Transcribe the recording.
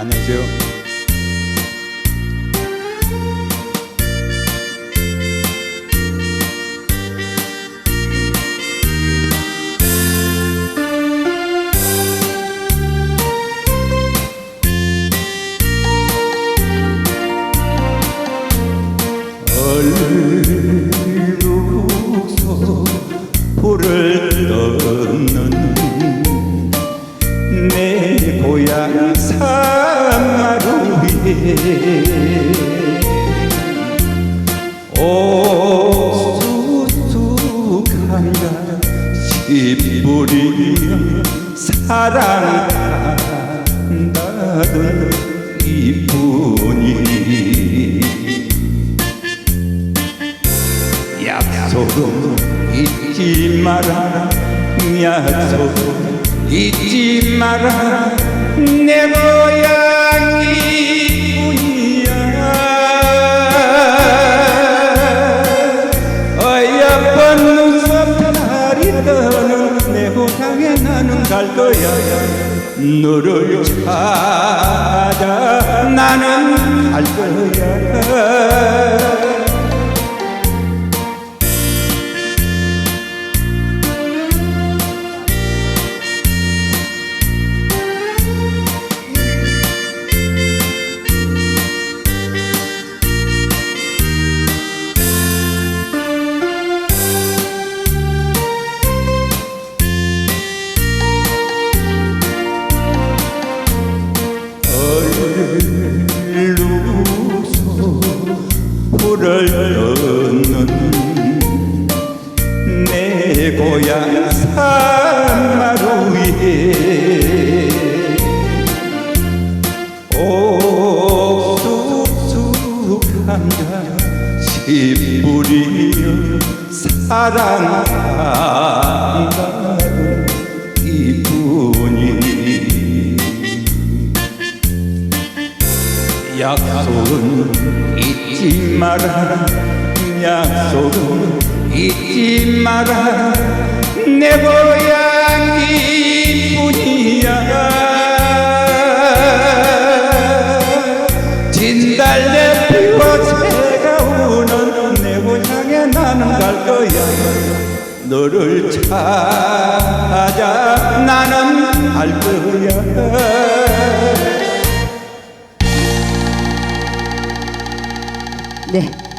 안녕하세요. 얼룩소 불을 떠는 내 고향 산 옥수수감자 씨뿌리며 사랑한다던 이뿐이. 약속은 잊지 마라. 약속은 잊지 마라. 내 고향 떠는 내 고향에 나는 갈 거야. 너를 찾아 나는 갈 거야 얼룩소 불을 얻는 내 고향 산마루에 옥수수 감자 씨 뿌리며 사랑한다 약속은 잊지 마라. 약속은 잊지 마라. 내 고향이 뿐이야. 진달래 피워 새가 우는 내 고향에 나는 갈 거야. 너를 찾아 나는 갈 거야 对。